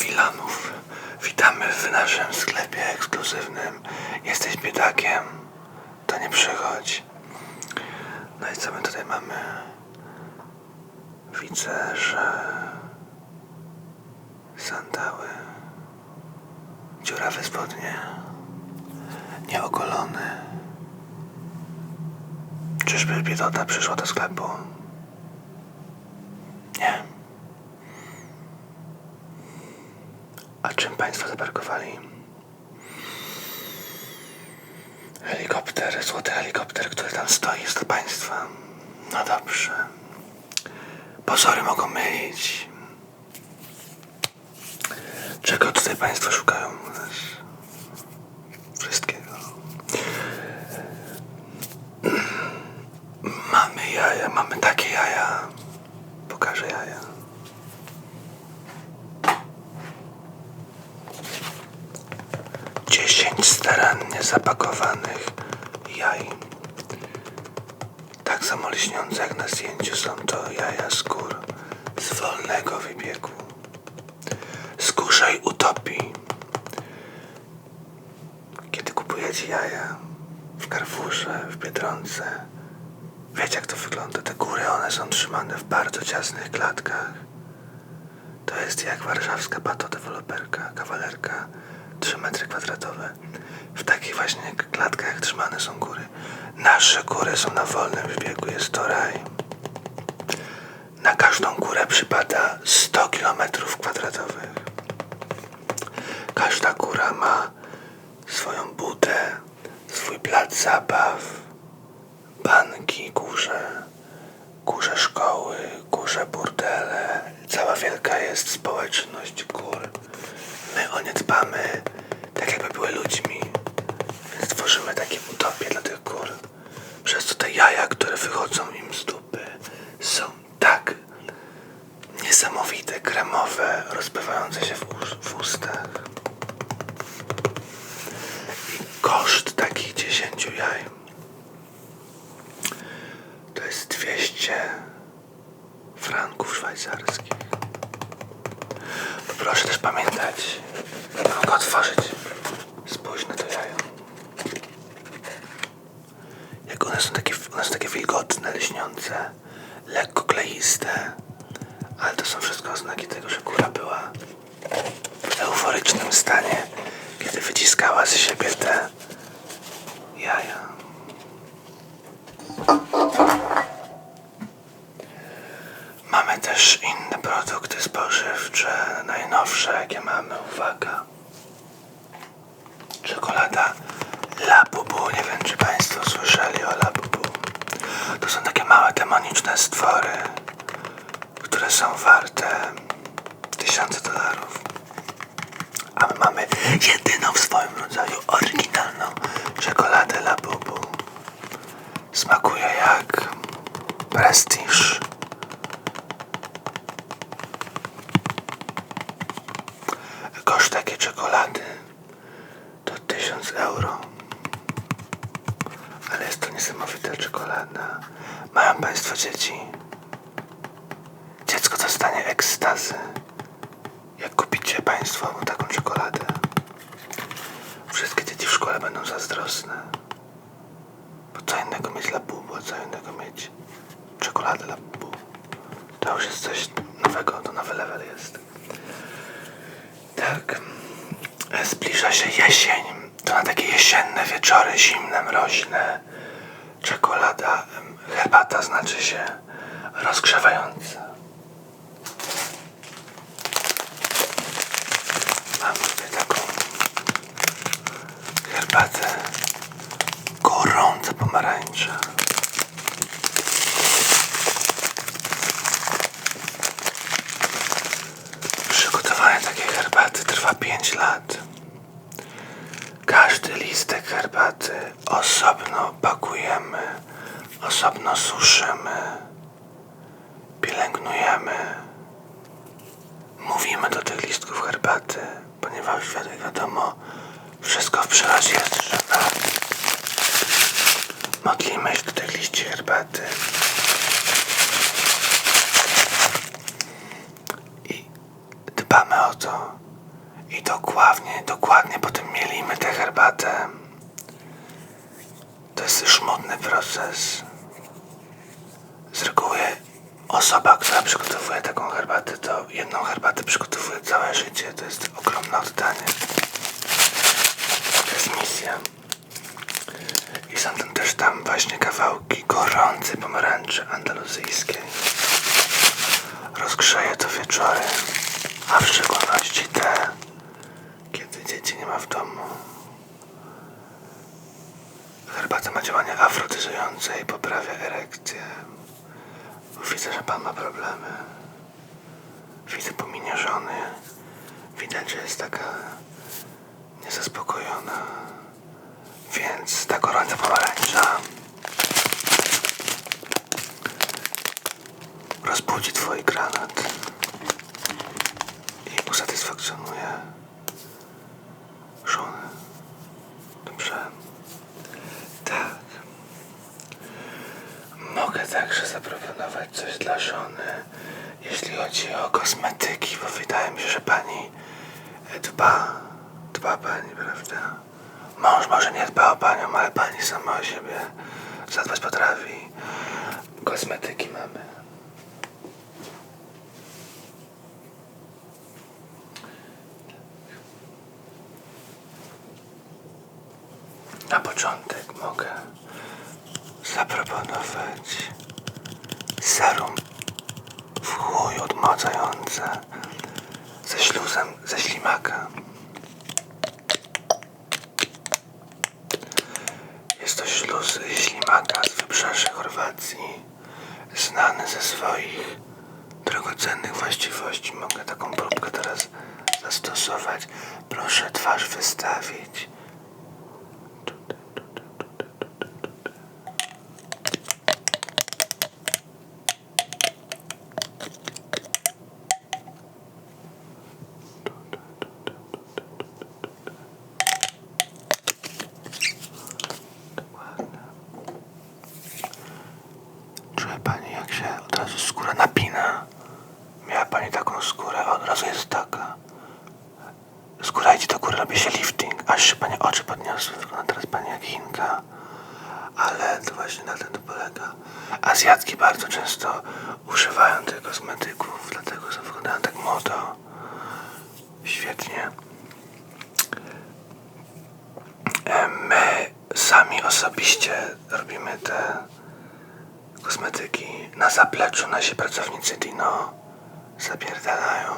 Wilanów. Witamy w naszym sklepie ekskluzywnym. Jesteś biedakiem, to nie przychodź. No i co my tutaj mamy? Widzę, że sandały, dziurawe spodnie, nieogolony. Czyżby biedota przyszła do sklepu? Nie. A czym Państwo zaparkowali? Helikopter, złoty helikopter, który tam stoi, jest to Państwa. No dobrze. Pozory mogą mylić. Czego tutaj Państwo szukają? u nas? Wszystkiego. Mamy jaja, mamy takie jaja. Pokażę jaja. Dziesięć starannie zapakowanych jaj. Tak samo lśniące jak na zdjęciu są to jaja z gór z wolnego wybiegu. Z kurzej utopii. Kiedy kupujecie jaja w Carrefourze, w Biedronce, wiecie jak to wygląda. Te góry, one są trzymane w bardzo ciasnych klatkach. To jest jak warszawska patodeweloperka, kawalerka, 3 metry kwadratowe. W takich właśnie klatkach trzymane są góry. Nasze góry są na wolnym wybiegu, jest to raj. Na każdą górę przypada 100 kilometrów kwadratowych. Każda góra ma swoją budę, swój plac zabaw, banki, kurze, kurze szkoły, kurze burdele. Cała wielka jest społeczność gór. My o nie szwajcarskich. Proszę też pamiętać, aby mogę otworzyć. Spójrz na to jajo. Jak one są takie, one są takie wilgotne, lśniące, lekko kleiste, ale to są wszystko oznaki tego, że góra była w euforycznym stanie, kiedy wyciskała z siebie te jaja. Mamy też inne produkty spożywcze, najnowsze jakie mamy, uwaga. Czekolada Labubu, nie wiem czy Państwo słyszeli o Labubu. To są takie małe demoniczne stwory, które są warte tysiące dolarów. A my mamy jedyną w swoim rodzaju oryginalną czekoladę Labubu. Smakuje jak prestiż. Koszt takiej czekolady to 1000 euro. Ale jest to niesamowita czekolada. Mają Państwo dzieci? Dziecko dostanie ekstazy. Jak kupicie Państwo taką czekoladę? Wszystkie dzieci w szkole będą zazdrosne. Bo co innego mieć labubu, a co innego mieć czekoladę labubu. To już jest coś nowego, to nowy level jest. Tak. Zbliża się jesień. To na takie jesienne wieczory, zimne, mroźne. Czekolada, herbata znaczy się rozgrzewająca. Mam tutaj taką herbatę gorąca pomarańcza. Przygotowanie takiej herbaty trwa 5 lat. Każdy listek herbaty osobno pakujemy, osobno suszymy, pielęgnujemy. Mówimy do tych listków herbaty, ponieważ wiadomo, wszystko w przyrodzie jest żywe. Modlimy się do tych liści herbaty. I złoto. I dokładnie, dokładnie potem mielimy tę herbatę. To jest żmudny proces. Z reguły osoba, która przygotowuje taką herbatę, to jedną herbatę przygotowuje całe życie. To jest ogromne oddanie. To jest misja. I są tam też tam właśnie kawałki gorącej pomarańczy andaluzyjskiej. Rozgrzeję to wieczory, a w szczególności te, nie ma w domu. Herbata ma działanie afrotyzujące i poprawia erekcję. Widzę, że pan ma problemy. Widzę po minie żony. Widać, że jest taka niezaspokojona. Więc ta gorąca pomarańcza rozbudzi twój granat i usatysfakcjonuje żonę. Dobrze? Tak. Mogę także zaproponować coś dla żony, jeśli chodzi o kosmetyki, bo wydaje mi się, że pani dba, dba pani, prawda? Mąż może nie dba o panią, ale pani sama o siebie zadbać potrafi. Kosmetyki mamy. Na początek mogę zaproponować serum w chuj odmładzające ze śluzem ze ślimaka. Jest to śluz ślimaka z wybrzeży Chorwacji, znany ze swoich drogocennych właściwości. Mogę taką próbkę teraz zastosować. Proszę twarz wystawić. Czuje pani, jak się od razu skóra napina. Miała pani taką skórę, a od razu jest taka. Skóra idzie do góry, robi się lifting, aż się pani oczy podniosły. Wygląda teraz pani jak Chinka. Ale to właśnie na tym to polega. Azjatki bardzo często używają tych kosmetyków, dlatego że wyglądają tak młodo. Świetnie. E, My sami osobiście robimy te kosmetyki. Na zapleczu nasi pracownicy Dino zapierdalają.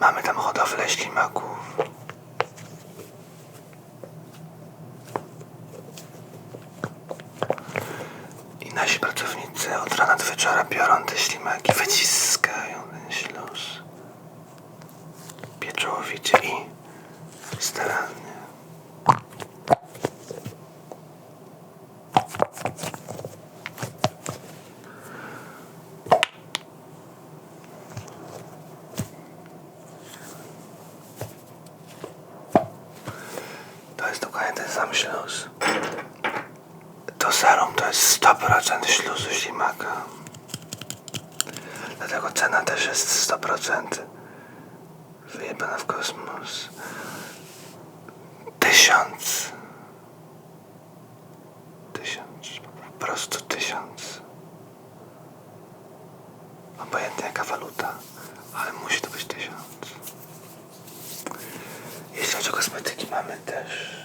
Mamy tam hodowlę ślimaków. I nasi pracownicy od rana do wieczora biorą te ślimaki, wyciskają ten śluz. Pieczołowicie i starannie. To jest dokładnie ten sam śluz. To serum to 100% śluzu ślimaka. Dlatego cena też jest 100% wyjebana w kosmos. Tysiąc. Tysiąc. Po prostu tysiąc. Obojętnie jaka waluta, ale musi to być tysiąc. Jeśli chodzi o kosmetyki, mamy też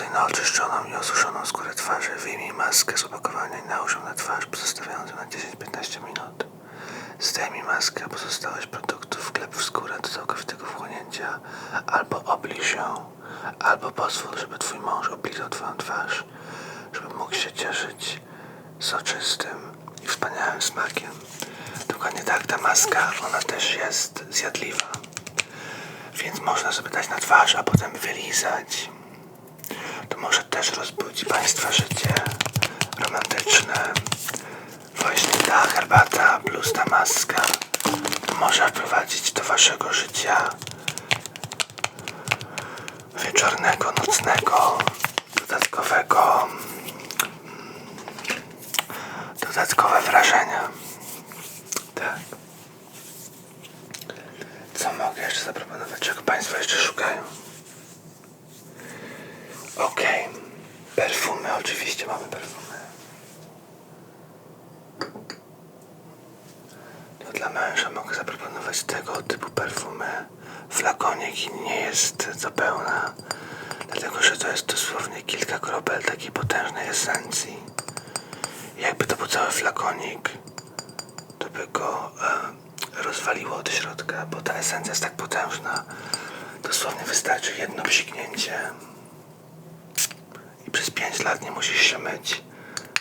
Stosuj na oczyszczoną i osuszoną skórę twarzy. Wyjmij maskę z opakowania i nałóż ją na twarz, pozostawiając ją na 10-15 minut. Zdejmij maskę pozostałość produktów, wklep w skórę do całkowitego wchłonięcia, albo obliż ją, albo pozwól, żeby twój mąż oblizał twoją twarz, żeby mógł się cieszyć soczystym i wspaniałym smakiem. Dokładnie tak, ta maska, ona też jest zjadliwa. Więc można sobie dać na twarz, a potem wylizać. Może też rozbudzi Państwa życie romantyczne. Właśnie ta herbata plus ta maska może wprowadzić do Waszego życia wieczornego, nocnego, dodatkowego, dodatkowe wrażenia. Tak. Co mogę jeszcze zaproponować? Czego Państwo jeszcze szukają? Okej. Perfumy, oczywiście mamy perfumy. To dla męża mogę zaproponować tego typu perfumy. Flakonik nie jest zupełna, dlatego że to jest dosłownie kilka kropel takiej potężnej esencji. Jakby to był cały flakonik, to by go e, rozwaliło od środka, bo ta esencja jest tak potężna. Dosłownie wystarczy jedno psiknięcie i przez 5 lat nie musisz się myć.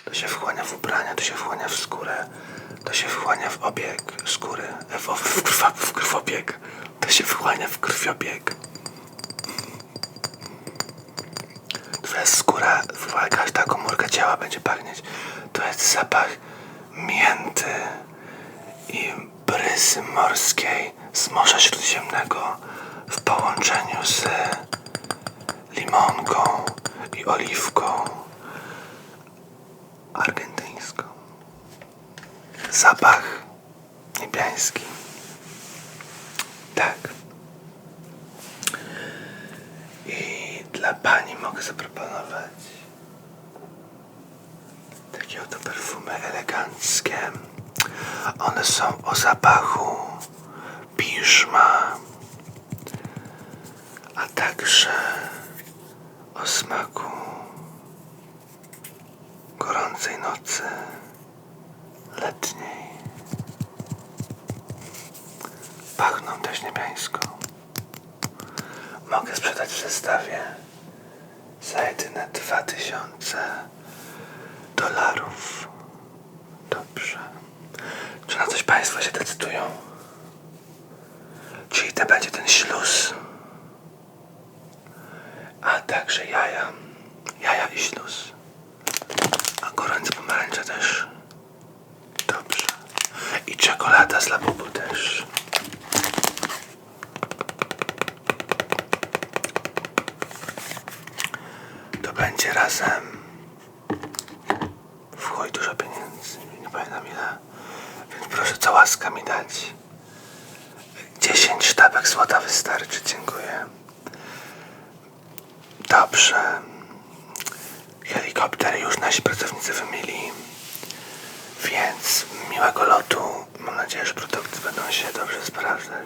To się wchłania w ubrania, to się wchłania w skórę, to się wchłania w obieg skóry, w, w, krwa, w krwobieg, to się wchłania w krwiobieg. Twoja skóra, twoja każda komórka ciała będzie pachnieć. To jest zapach mięty i brysy morskiej z Morza Śródziemnego w połączeniu z limonką i oliwką argentyńską. Zapach niebiański. Tak. I dla pani mogę zaproponować takie oto perfumy eleganckie. One są o zapachu piżma, a także o smaku gorącej nocy letniej. Pachną też niebiańsko. Mogę sprzedać w zestawie za jedyne 2000 dolarów. Dobrze. Czy na coś Państwo się decydują? Czyli to będzie ten śluz, a także jaja. Jaja i śluz. A gorące pomarańcze też. Dobrze. I czekolada z labubu też. To będzie razem w chuj dużo pieniędzy. Nie pamiętam ile. Proszę co łaska mi dać. 10 sztabek złota wystarczy. Dziękuję. Dobrze. Helikopter już nasi pracownicy wymieli. Więc miłego lotu. Mam nadzieję, że produkty będą się dobrze sprawdzać.